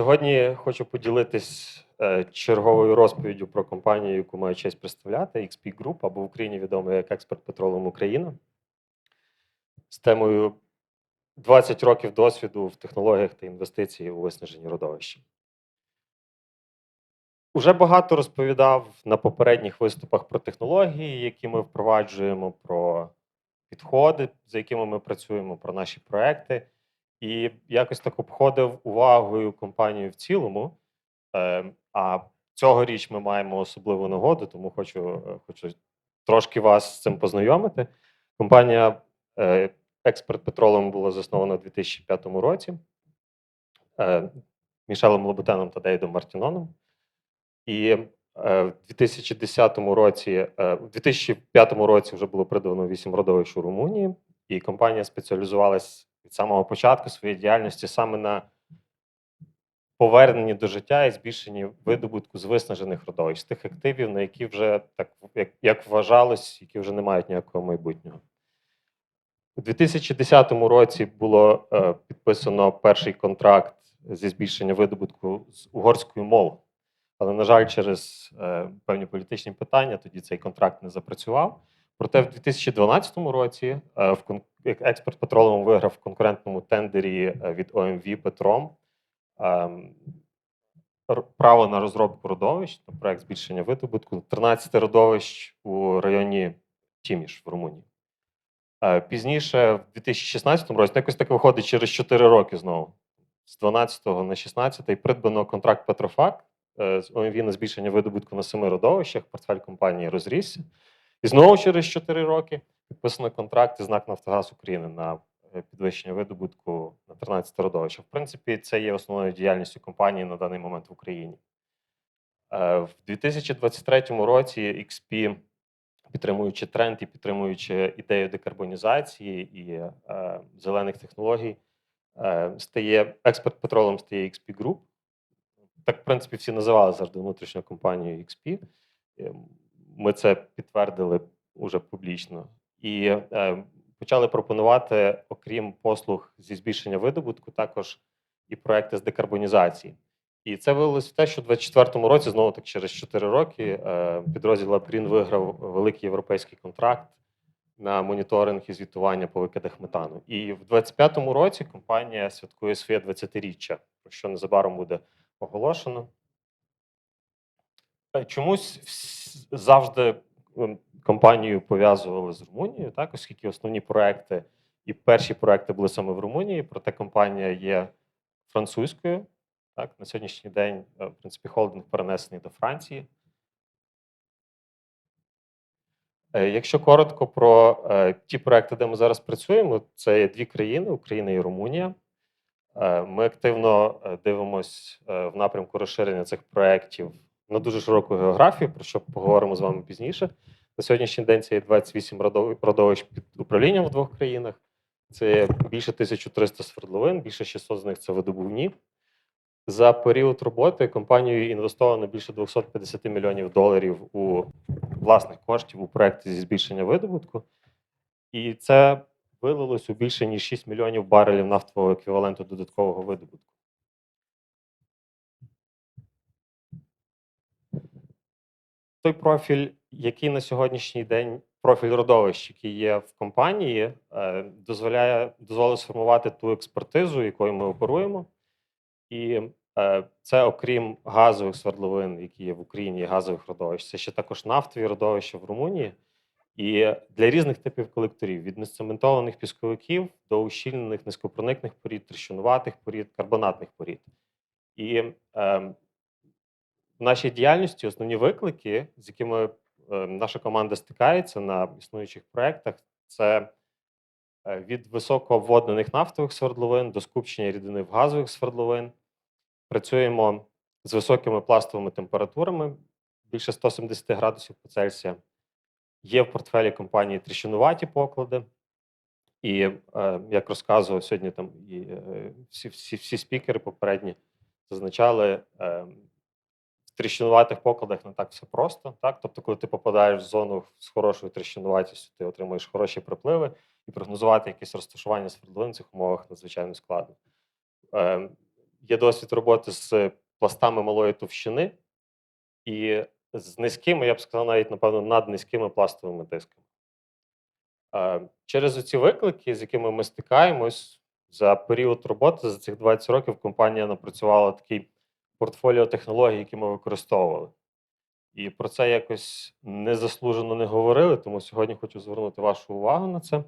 Сьогодні хочу поділитись е, черговою розповіддю про компанію, яку маю честь представляти, XP Group, або в Україні відомий як Експерт Петролем Україна. З темою 20 років досвіду в технологіях та інвестиції у виснажені родовища. Уже багато розповідав на попередніх виступах про технології, які ми впроваджуємо, про підходи, за якими ми працюємо, про наші проекти. І якось так обходив увагою компанію в цілому. Е, А цьогоріч ми маємо особливу нагоду, тому хочу, е, хочу трошки вас з цим познайомити. Компанія е, Експерт Петролем була заснована у 2005 році е, Мішелем Лоботеном та Дейдом Мартіноном. І в 2010 році, в 2005 році вже було придбано 8 родовищ у Румунії, і компанія спеціалізувалась від самого початку своєї діяльності саме на поверненні до життя і збільшенні видобутку з виснажених родовищ, тих активів, на які вже так як, як вважалось, які вже не мають ніякого майбутнього. У 2010 році було е, підписано перший контракт зі збільшення видобутку з угорською мовою. Але, на жаль, через е, певні політичні питання тоді цей контракт не запрацював. Проте в 2012 році е, експерт петролем виграв в конкурентному тендері е, від ОМВ Петром право на розробку родовищ на проект збільшення видобутку 13 родовищ у районі Тіміш в Румунії. Е, Пізніше, в 2016 році, ну, якось так виходить через 4 роки знову, з 12 на 16 придбано контракт Петрофак з ОМВ на збільшення видобутку на семи родовищах. Портфель компанії розрісся. І знову через 4 роки підписано контракт із НАК Нафтогаз України на е, підвищення видобутку на 13 родовищах. В принципі, це є основною діяльністю компанії на даний момент в Україні. Е, В 2023 році XP, підтримуючи тренд і підтримуючи ідею декарбонізації і е, зелених технологій, стає експерт петролем стає XP Group. Так, в принципі, всі називали завжди внутрішньою компанією XP. Ми це підтвердили уже публічно. І е, почали пропонувати, окрім послуг зі збільшення видобутку, також і проекти з декарбонізації. І це виявилося в те, що у 2024 році, знову так через 4 роки, е, підрозділ Апрін виграв великий європейський контракт на моніторинг і звітування по викидах метану. І в 2025 році компанія святкує своє 20-річчя, про що незабаром буде оголошено. Е, Чомусь завжди ем, компанію пов'язували з Румунією, так, оскільки основні проекти і перші проекти були саме в Румунії, проте компанія є французькою. Так, на сьогоднішній день, е, в принципі, холдинг перенесений до Франції. Е, Якщо коротко про ті проекти, де ми зараз працюємо, це є дві країни Україна і Румунія. Ми активно дивимось е, в напрямку розширення цих проєктів на дуже широку географію, про що поговоримо з вами пізніше. На сьогоднішній день це є 28 родовищ під управлінням в двох країнах. Це більше 1300 свердловин, більше 600 з них це видобувні. За період роботи компанією інвестовано більше 250 мільйонів доларів у власних коштів у проекти зі збільшення видобутку. І це вилилось у більше ніж 6 мільйонів барелів нафтового еквіваленту додаткового видобутку. Той профіль, який на сьогоднішній день профіль родовищ, який є в компанії, е, дозволяє дозволить сформувати ту експертизу, якою ми оперуємо. І е, це окрім газових свердловин, які є в Україні, газових родовищ, це ще також нафтові родовища в Румунії. І для різних типів колекторів: від нецементованих пісковиків до ущільнених низькопроникних порід, тріщинуватих порід, карбонатних порід. І е, в нашій діяльності основні виклики, з якими е, наша команда стикається на існуючих проєктах, це е, від високообводнених нафтових свердловин до скупчення рідини в газових свердловин. Працюємо з високими пластовими температурами більше 170 градусів по Цельсія. Є в портфелі компанії тріщинуваті поклади. І е, як розказував сьогодні, там і всі, всі, всі спікери попередні зазначали, тріщинуватих покладах не так все просто. Так? Тобто, коли ти попадаєш в зону з хорошою тріщинуватістю, ти отримуєш хороші припливи, і прогнозувати якесь розташування свердловин в цих умовах надзвичайно складно. Е, є досвід роботи з пластами малої товщини і з низькими, я б сказав, навіть, напевно, над низькими пластовими дисками. Е, Через ці виклики, з якими ми стикаємось, за період роботи, за цих 20 років, компанія напрацювала такий портфоліо технологій, які ми використовували. І про це якось незаслужено не говорили, тому сьогодні хочу звернути вашу увагу на це. Е,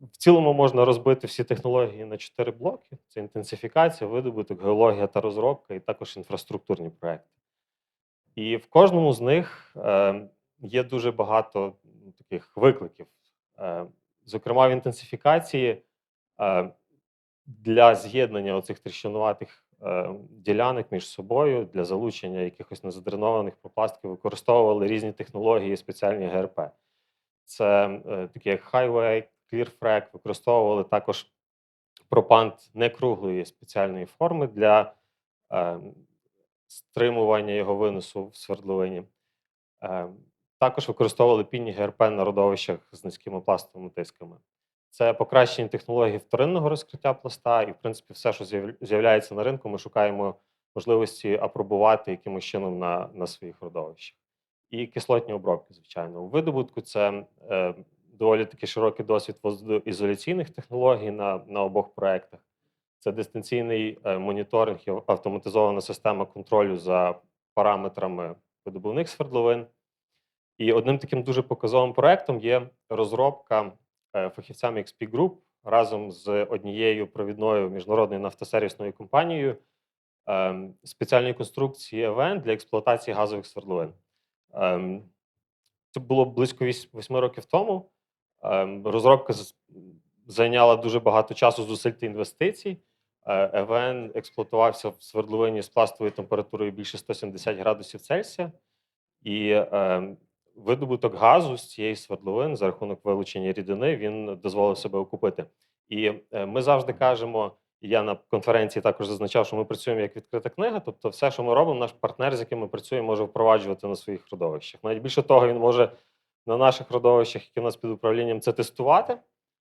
В цілому можна розбити всі технології на чотири блоки: це інтенсифікація, видобуток, геологія та розробка, і також інфраструктурні проекти. І в кожному з них е, є дуже багато ну, таких викликів. Е, Зокрема, в інтенсифікації для з'єднання оцих тріщинуватих ділянок між собою для залучення якихось незадренованих пропластків використовували різні технології, спеціальні ГРП. Це е, такі як Highway, ClearFrac, використовували також пропант некруглої спеціальної форми для е, стримування його виносу в свердловині. Е, Також використовували пінні ГРП на родовищах з низькими пластовими тисками. Це покращення технології вторинного розкриття пласта, і, в принципі, все, що з'яв- з'являється на ринку, ми шукаємо можливості апробувати якимось чином на, на своїх родовищах. І кислотні обробки, звичайно. У видобутку це е, доволі таки широкий досвід водоізоляційних технологій на, на обох проєктах. Це дистанційний е, моніторинг і автоматизована система контролю за параметрами видобувних свердловин. І одним таким дуже показовим проектом є розробка фахівцями XP Group разом з однією провідною міжнародною нафтосервісною компанією ем, спеціальної конструкції ЕВН для експлуатації газових свердловин. Ем, Це було близько 8 років тому. Ем, Розробка зайняла дуже багато часу, зусиль та інвестицій. Е, ЕВН експлуатувався в свердловині з пластовою температурою більше 170 градусів Цельсія. І е, видобуток газу з цієї свердловини за рахунок вилучення рідини він дозволив себе окупити. І е, ми завжди кажемо, я на конференції також зазначав, що ми працюємо як відкрита книга. Тобто, все, що ми робимо, наш партнер, з яким ми працюємо, може впроваджувати на своїх родовищах. Навіть більше того, він може на наших родовищах, які у нас під управлінням, це тестувати,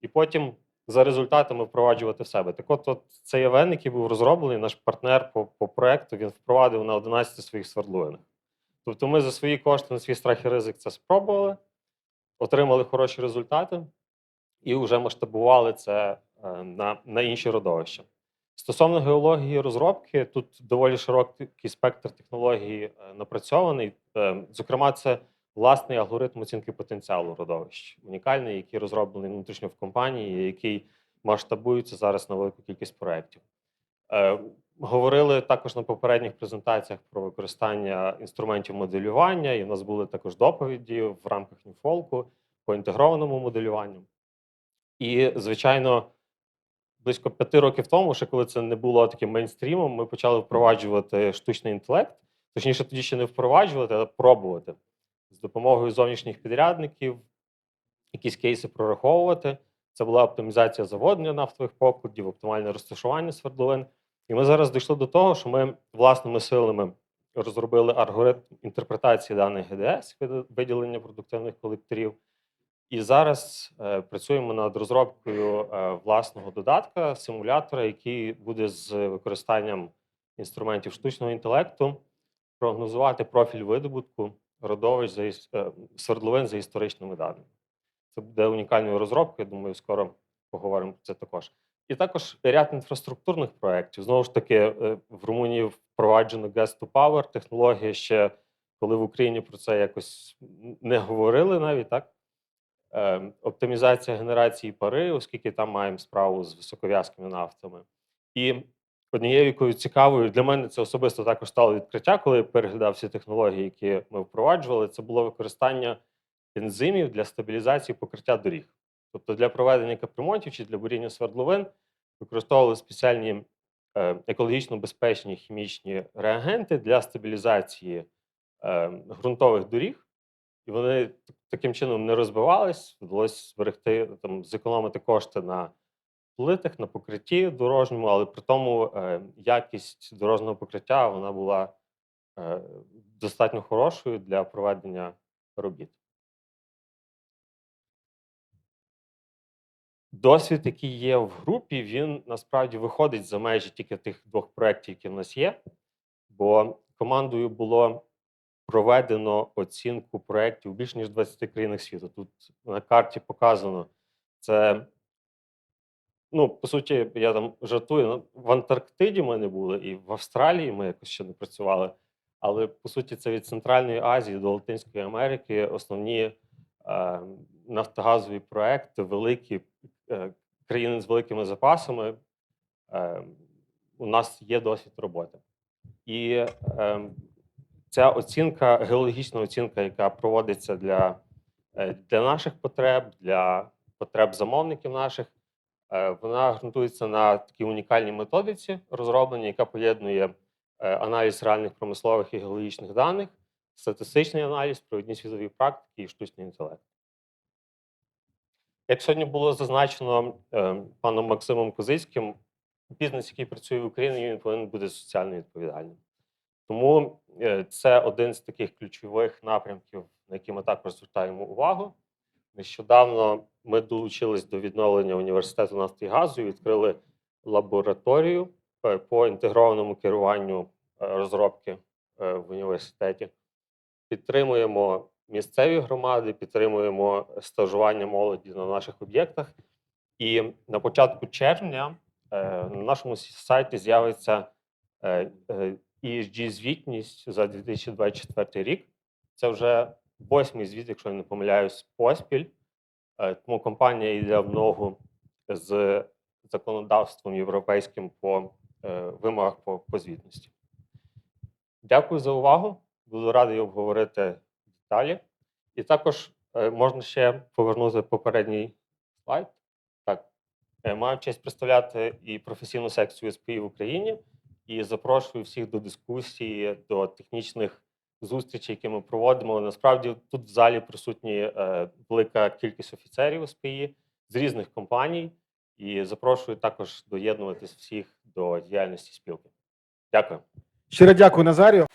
і потім за результатами впроваджувати в себе. Так от, от цей івент, який був розроблений, наш партнер по, по проекту, він впровадив на 11 своїх свердловинах. Тобто ми за свої кошти на свій страх і ризик це спробували, отримали хороші результати і вже масштабували це е, на, на інші родовища. Стосовно геології розробки, тут доволі широкий спектр технологій е, напрацьований. Е, Зокрема, це власний алгоритм оцінки потенціалу родовищ, унікальний, який розроблений внутрішньо в компанії, який масштабується зараз на велику кількість проєктів. Говорили також на попередніх презентаціях про використання інструментів моделювання, і в нас були також доповіді в рамках Ньюфолку по інтегрованому моделюванню. І, звичайно, близько п'яти років тому, ще коли це не було таким мейнстрімом, ми почали впроваджувати штучний інтелект. Точніше, тоді ще не впроваджувати, а пробувати з допомогою зовнішніх підрядників, якісь кейси прораховувати. Це була оптимізація заводення нафтових покладів, оптимальне розташування свердловин. І ми зараз дійшли до того, що ми власними силами розробили алгоритм інтерпретації даних ГДС, виділення продуктивних колекторів. І зараз е, працюємо над розробкою е, власного додатка, симулятора, який буде з використанням інструментів штучного інтелекту прогнозувати профіль видобутку родовищ за е, свердловин за історичними даними. Це буде унікальною розробкою. Думаю, скоро поговоримо про це також. І також ряд інфраструктурних проєктів. Знову ж таки, е, в Румунії впроваджено Gas to Power технологія ще коли в Україні про це якось не говорили навіть так. Е, Оптимізація генерації пари, оскільки там маємо справу з високов'язкими нафтами. І однією якою цікавою для мене це особисто також стало відкриття, коли я переглядав всі технології, які ми впроваджували. Це було використання ензимів для стабілізації покриття доріг. Тобто для проведення капремонтів чи для буріння свердловин використовували спеціальні е, екологічно безпечні хімічні реагенти для стабілізації е, ґрунтових доріг, і вони таким чином не розбивались, вдалося зберегти там, зекономити кошти на плитах, на покритті дорожньому, але при тому е, якість дорожнього покриття вона була достатньо хорошою для проведення робіт. Досвід, який є в групі, він насправді виходить за межі тільки тих двох проєктів, які в нас є. Бо командою було проведено оцінку проєктів у більш ніж 20 країнах світу. Тут на карті показано це. Ну, по суті, я там жартую. ну, В Антарктиді ми не були, і в Австралії ми якось ще не працювали. Але по суті, це від Центральної Азії до Латинської Америки основні е, нафтогазові проекти, великі країни з великими запасами. Е, у нас є досвід роботи. І е, ця оцінка, геологічна оцінка, яка проводиться для, е, для наших потреб, для потреб замовників наших, е, вона ґрунтується на такій унікальній методиці, розробленій, яка поєднує е, аналіз реальних промислових і геологічних даних, статистичний аналіз, провідні світові практики і штучний інтелект. Як сьогодні було зазначено е, паном Максимом Козицьким, бізнес, який працює в Україні, він повинен бути соціально відповідальним. Тому е, це один з таких ключових напрямків, на які ми також звертаємо увагу. Нещодавно ми долучились до відновлення університету нафти і газу і відкрили лабораторію е, по інтегрованому керуванню е, розробки е, в університеті. Підтримуємо місцеві громади, підтримуємо стажування молоді на наших об'єктах. І на початку червня е, на нашому сайті з'явиться е, е, ESG-звітність за 2024 рік. Це вже восьмий звіт, якщо я не помиляюсь, поспіль. Тому компанія йде в ногу з законодавством європейським по вимогах по, по звітності. Дякую за увагу. Буду радий обговорити деталі. І також е, можна ще повернути попередній слайд. Так, Е, маю честь представляти і професійну секцію СПІ в Україні. І запрошую всіх до дискусії, до технічних зустрічей, які ми проводимо. Насправді тут в залі присутні е, велика кількість офіцерів СПІ з різних компаній. І запрошую також доєднуватись всіх до діяльності спілки. Дякую. Щиро дякую, Назарію.